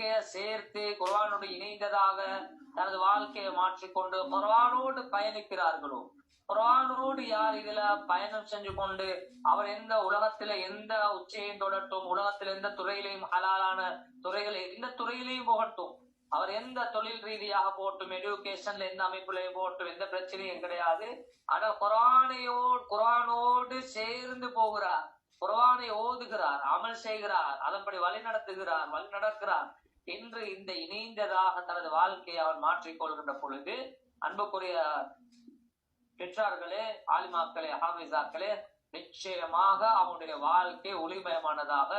வாழ்க்கையை சேர்த்து குர்ஆனோடு இணைந்ததாக தனது வாழ்க்கையை மாற்றிக்கொண்டு குர்ஆனோடு பயணிக்கிறார்களோ? குர்ஆனோடு யார் இதுல பயணம் செஞ்சு கொண்டு அவர் எந்த உலகத்துல எந்த உச்சையும் தொடட்டும் உலகத்துல எந்த துறையிலையும் ஹலாலான துறைகள் எந்த துறையிலையும் போகட்டும். அவர் எந்த தொழில் ரீதியாக போட்டும் எஜுகேஷன்ல எந்த அமைப்புலையும் போட்டும் எந்த பிரச்சனையும் கிடையாது. ஆனா குரானையோ குரானோடு சேர்ந்து போகிறார். குர்ஆனை ஓதுகிறார் அமல் செய்கிறார் அதன்படி வழி நடத்துகிறார் வழி நடக்கிறார் என்று இந்த இணைந்ததாக தனது வாழ்க்கையை அவர் மாற்றிக்கொள்கின்ற பொழுது அன்புக்குரிய பெற்றார்களே ஆலிமாக்களே ஹாமிசாக்களே நிச்சயமாக அவனுடைய வாழ்க்கை ஒளிமயமானதாக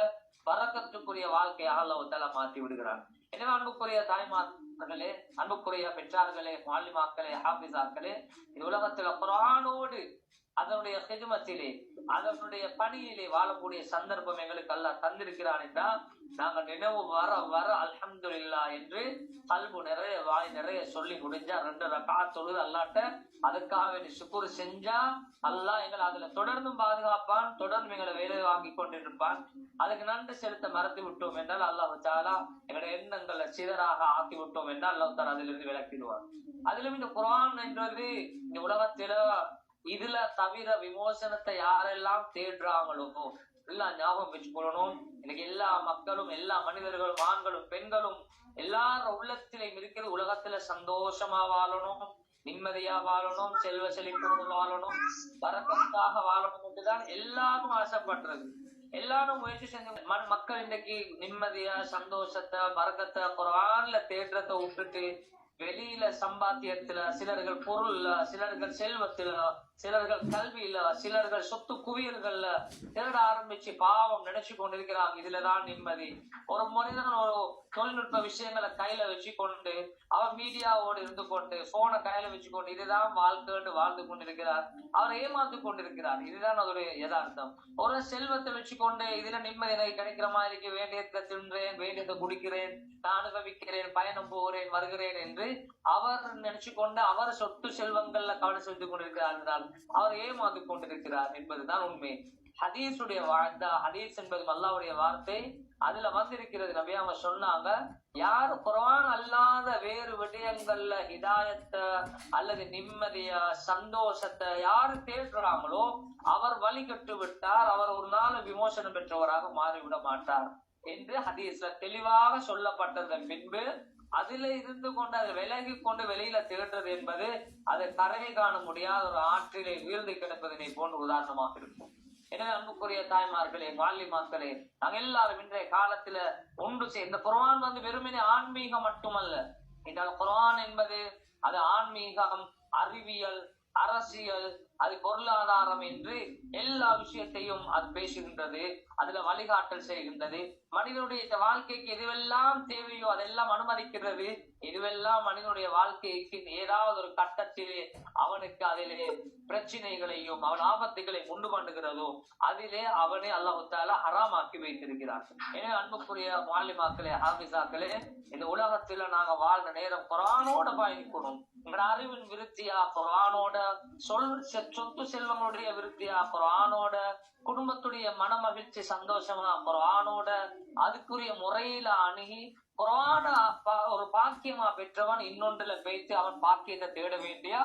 பறக்கத்துக்குரிய வாழ்க்கையாக அல்லவத்தால மாற்றி விடுகிறார் எனவே அன்புக்குரிய தாய்மார்களே அன்புக்குரிய பெற்றார்களே மாலிமாக்களே ஹாபிசாக்களே இந்த உலகத்துல குரானோடு அதனுடைய ஹிதுமத்திலே அதனுடைய பணியிலே வாழக்கூடிய சந்தர்ப்பம் எங்களுக்கு அல்லாஹ் தந்திருக்கிறான் என்றால் நாங்கள் நினைவு வர வர அல்ஹம்துலில்லா என்று கல்பு நிறைய வாய் நிறைய சொல்லி முடிஞ்சா ரெண்டு ரக்கா தொழுது அல்லாட்ட அதுக்காக வேண்டி சுக்குரு செஞ்சா அல்லாஹ் எங்களை அதுல தொடர்ந்தும் பாதுகாப்பான் தொடர்ந்து எங்களை வேலை வாங்கி கொண்டிருப்பான். அதுக்கு நன்றி செலுத்த மறந்து விட்டோம் என்றால் அல்லாஹ் தாலா எங்களுடைய எண்ணங்களை சிதறாக ஆக்கி விட்டோம் என்றால் அல்லாஹ் தாலா அதிலிருந்து விளக்கிடுவார் அதிலும் இந்த குரான் என்றது இந்த உலகத்தில இதுல தவிர விமோசனத்தை யாரெல்லாம் தேடுறாங்களோ எல்லாம் ஞாபகம் வச்சுக்கொள்ளணும். எனக்கு எல்லா மக்களும் எல்லா மனிதர்களும் ஆண்களும் பெண்களும் எல்லார உள்ளத்திலையும் இருக்கிற உலகத்துல சந்தோஷமா வாழணும் நிம்மதியா வாழணும் செல்வ செழிப்போடு வாழணும் வரக்கத்தாக வாழணும் என்றுதான் எல்லாரும் ஆசைப்படுறது. எல்லாரும் முயற்சி செஞ்சு மக்கள் இன்னைக்கு நிம்மதியா சந்தோஷத்தை பறக்கத்தை குரான்ல தேடுறதை விட்டுட்டு வெளியில சம்பாத்தியத்துல சிலர்கள் பொருள்ல சிலர்கள் செல்வத்துல சிலர்கள் கல்வியில சிலர்கள் சொத்து குவியல்கள்ல திருட ஆரம்பிச்சு பாவம் நினைச்சு கொண்டிருக்கிறாங்க. இதுலதான் நிம்மதி. ஒரு மனிதன் ஒரு தொழில்நுட்ப விஷயங்களை கையில வச்சு கொண்டு மீடியாவோடு இருந்து கொண்டு போனை கையில வச்சு கொண்டு இதுதான் வாழ்க்கைன்னு வாழ்ந்து கொண்டிருக்கிறார். அவர் ஏமாந்து கொண்டிருக்கிறார். இதுதான் அதோடைய யதார்த்தம். ஒரு செல்வத்தை வச்சுக்கொண்டு இதுல நிம்மதி எனக்கு கிடைக்கிற மாதிரி வேண்டியத்தை வேண்டியதை தின்றேன் வேண்டியதை குடிக்கிறேன் நான் அனுபவிக்கிறேன் பயணம் போகிறேன் வருகிறேன் என்று அவர் நினைச்சு கொண்டு அவர் சொத்து செல்வங்கள்ல கவனம் செலுத்திக் கொண்டிருக்கிறார் என்றால் அவர் ஏமாந்து கொண்டிருக்கிறார் என்பதுதான் உண்மை. ஹதீஸுடைய வாழ்ந்த ஹதீஸ் என்பது அல்லாவுடைய வார்த்தை. அதுல வந்திருக்கிறது நபி அவங்க சொன்னாங்க யார் குரான் அல்லாத வேறு விடயங்கள்ல இதாயத்தை அல்லது நிம்மதிய சந்தோஷத்தை யாரு தேடுறாங்களோ அவர் வழிகட்டு விட்டார் அவர் ஒரு நாள் விமோசனம் பெற்றவராக மாறிவிட மாட்டார் என்று ஹதீஸ்ல தெளிவாக சொல்லப்பட்டதன் பின்பு அதுல இருந்து கொண்டு அதை விலகி கொண்டு வெளியில தேடுறது என்பது அதை கரையை காண முடியாத ஒரு ஆற்றிலே வீழ்ந்து கிடப்பதனை போன்ற உதாரணமாக இருக்கும். எனவே அன்புக்குரிய தாய்மார்களே மாலிமாக்களே நாங்க எல்லாரும் இன்றைய காலத்துல ஒன்று சே இந்த குரான் வந்து வெறுமனே ஆன்மீகம் மட்டுமல்ல. இந்த குரான் என்பது அது ஆன்மீகம் அறிவியல் அரசியல் அது பொருளாதாரம் என்று எல்லா விஷயத்தையும் அது பேசுகின்றது அதுல வழிகாட்டல் செய்கின்றது. மனிதனுடைய இந்த வாழ்க்கைக்கு எதுவெல்லாம் தேவையோ அதெல்லாம் அனுமதிக்கிறது எதுவெல்லாம் மனிதனுடைய வாழ்க்கைக்கு ஏதாவது ஒரு கட்டத்திலே அவனுக்கு அதிலே பிரச்சனைகளையும் அவன் ஆபத்துகளை உண்டு பண்ணுகிறதோ அதிலே அவனை அல்லாஹால ஹராமாக்கி வைத்திருக்கிறார் எனவே அன்புக்குரிய மாலிமாக்களே ஹாபிசாக்களே இந்த உலகத்துல நாங்க வாழ்ந்த நேரம் குரானோட பயணிக்கணும். எங்களோட அறிவின் விருத்தியா குரானோட சொல் சொத்து செல்வங்களுடைய விருத்தியா குரானோட குடும்பத்துடைய மன மகிழ்ச்சி சந்தோஷமா குரானோட அதுக்குரிய முறையில அணுகி குரான பா- பாக்கியமா பெற்றவன் இன்னொன்றுல பேச்சு அவன் பாக்கியத்தை தேட வேண்டிய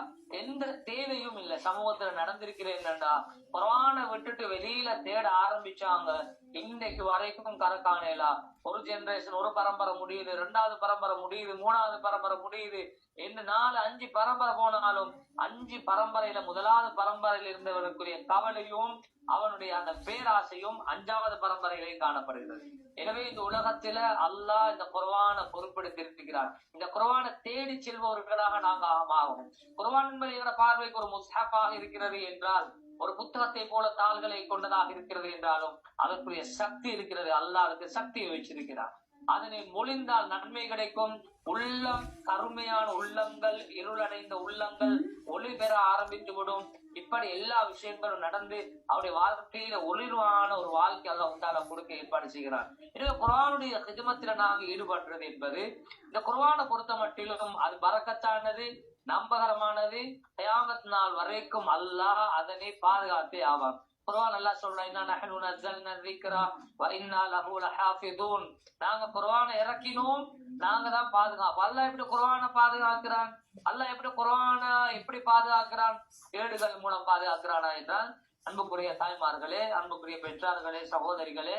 எந்த தேவையும் இல்லை. சமூகத்துல நடந்திருக்கிறேன் என்னடா குரானை விட்டுட்டு வெளியில தேட ஆரம்பிச்சாங்க. இன்னைக்கு வரைக்கும் கரக்கானேலா. ஒரு ஜெனரேஷன் ஒரு பரம்பரை முடியுது ரெண்டாவது பரம்பரை முடியுது மூணாவது பரம்பரை முடியுது. என்று நாலு அஞ்சு பரம்பரை போனாலும் அஞ்சு பரம்பரையில முதலாவது பரம்பரையில் இருந்தவருக்குரிய கவலையும் அவனுடைய அந்த பேராசையும் அஞ்சாவது பரம்பரையிலையும் காணப்படுகிறது. எனவே இந்த உலகத்துல அல்லாஹ் இந்த குர்ஆனை பொறுப்பெடுத்து இருக்கிறார் இந்த குர்ஆனை தேடி செல்பவர்களாக நாங்க ஆகும் குர்ஆன் என்பது என்ற பார்வைக்கு ஒரு முஸ்ஹாஃபாக இருக்கிறது என்றால் ஒரு புத்தகத்தை போல தாள்களை கொண்டதாக இருக்கிறது என்றாலும் அதற்குரிய சக்தி இருக்கிறது. அல்லாஹ் அதுக்கு சக்தியை வச்சிருக்கிறார் அதனை மொழிந்தால் நன்மை கிடைக்கும். உள்ளம் கருமையான உள்ளங்கள் இருளடைந்த உள்ளங்கள் ஒளி பெற ஆரம்பித்து விடும் இப்படி எல்லா விஷயங்களும் நடந்து அவருடைய வாழ்க்கையில ஒளிர்வான ஒரு வாழ்க்கை அல்ல உண்டால கொடுக்க ஏற்பாடு செய்கிறார் எனவே குரானுடைய ஹிதமத்தில நாங்கள் ஈடுபடுறது என்பது இந்த குரானை பொறுத்த மட்டிலும் அது பறக்கத்தானது நம்பகரமானது கயாமத் நாள் வரைக்கும் அல்லாஹ் அதனை பாதுகாத்தே ஆவான். குர்ஆன் அல்லாஹ் சொல்றான் இன்னா நஹ்னு நஸல்னா ذிக்ரா வ இன்னா லஹு லஹாஃபிதூன். நாங்க குர்ஆனை இறக்கினோம். நாங்க தான் பாதுகாப்பு அல்லாஹ் எப்படி குர்ஆனை பாதுகாக்கிறான்? அல்லாஹ் எப்படி குர்ஆனை எப்படி பாதுகாக்கிறான்? ஏடுகள் மூலம் பாதுகாக்கிறானா என்றால் அன்புக்குரிய தாய்மார்களே அன்புக்குரிய பெற்றார்களே சகோதரிகளே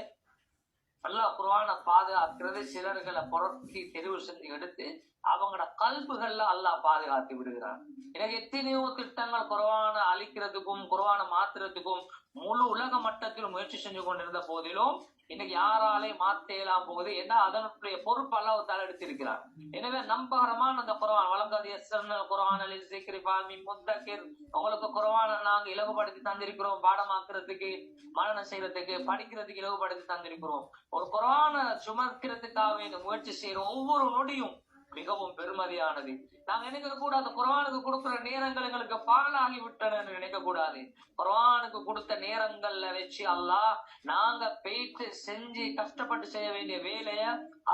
அல்லாஹ் குர்ஆனை பாதுகாக்கிறது சிலர்களை புரட்டி தெரிவு செஞ்சு எடுத்து அவங்களோட கல்புகள்ல அல்லாஹ் பாதுகாத்து விடுகிறான். எனக்கு எத்தனையோ திட்டங்கள் குறவான அழிக்கிறதுக்கும் குறவான மாத்துறதுக்கும் முழு உலக மட்டத்தில் முயற்சி செஞ்சு கொண்டிருந்த போதிலும் இன்னைக்கு யாராலே மாத்தேலாம் போகுது. ஏன்னா அதனுடைய பொறுப்பு அல்லாஹ் தலை எடுத்திருக்கிறார் எனவே நம்பகரமான அந்த குரவான் வழங்காது எஸ்என் குர்ஆன் அலி சிக்ரி பாமி முத்தக்கிர் உங்களுக்கு குரவான நாங்கள் இலகுபடுத்தி தந்திருக்கிறோம். பாடமாக்குறதுக்கு மரணம் செய்யறதுக்கு படிக்கிறதுக்கு இலகுபடுத்தி தந்திருக்கிறோம். ஒரு குரவான சுமக்கிறதுக்காக முயற்சி செய்யறோம் ஒவ்வொரு நொடியும் மிகவும் பெருமதியானது. நாங்க நினைக்க கூடாது குர்ஆனுக்கு கொடுக்கிற நேரங்கள் எங்களுக்கு பாலாகி விட்டன நினைக்க கூடாது குர்ஆனுக்கு கொடுத்த நேரங்கள்ல வச்சு அல்லாஹ் நாங்க போயிட்டு செஞ்சு கஷ்டப்பட்டு செய்ய வேண்டிய வேலைய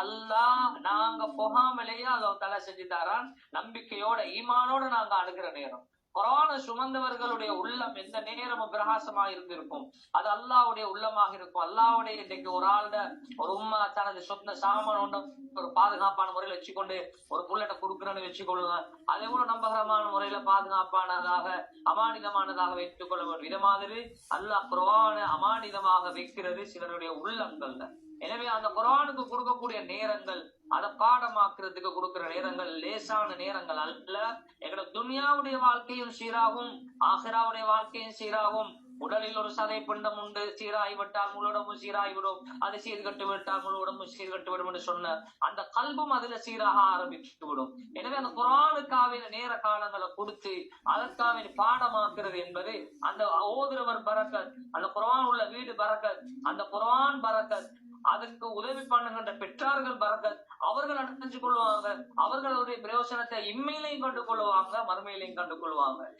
அல்லாஹ் நாங்க போகாமலேயே அதை தலை செஞ்சு தரான் நம்பிக்கையோட ஈமானோட நாங்க அணுகிற நேரம். குரான சுமந்தவர்களுடைய உள்ளம் எந்த நேரமும் பிரகாசமா இருந்திருக்கும். அது அல்லாவுடைய உள்ளமாக இருக்கும். அல்லாவுடைய இன்றைக்கு ஒரு ஆள்ட ஒரு உம்மா தனது சொந்த சாமான் ஒன்றும் ஒரு பாதுகாப்பான முறையில வச்சுக்கொண்டு ஒரு புல்லட்டை கொடுக்குறேன்னு வச்சுக்கொள்ளுங்க. அதே போல நம்பகரமான முறையில பாதுகாப்பானதாக அமானிதமானதாக வைத்துக் கொள்ள வேண்டும். இதை மாதிரி அல்லாஹ் குரான அமானிதமாக வைக்கிறது சிலருடைய உள்ளங்கள்ல. எனவே அந்த குரானுக்கு கொடுக்கக்கூடிய நேரங்கள் அதை பாடமாக்குறதுக்கு கொடுக்கிற நேரங்கள் லேசான நேரங்கள் அல்ல. எங்களோட துனியாவுடைய வாழ்க்கையும் சீராகும் ஆஹிராவுடைய வாழ்க்கையும் சீராகும். உடலில் ஒரு சதை பிண்டம் உண்டு சீராகி விட்டால் முழு உடம்பும் சீராகிவிடும் அது சீர்கட்டு விட்டால் முழு உடம்பும் சீர்கட்டு விடும் என்று சொன்ன அந்த கல்பும் அதுல சீராக ஆரம்பித்து விடும். எனவே அந்த குரானுக்காவின் நேர காலங்களை கொடுத்து அதற்காக பாடமாக்குறது என்பது அந்த ஓதுறவர் பறக்கத் அந்த குரான் உள்ள வீடு பறக்கத் அந்த குரான் பறக்கத் அதற்கு உதவி பண்ணுகின்ற பெற்றார்கள் பறக்கத் அவர்கள் அடைஞ்சு கொள்வாங்க. அவர்களுடைய பிரயோசனத்தை இம்மையிலையும் கண்டு கொள்வாங்க மறுமையிலையும் கண்டு கொள்வாங்க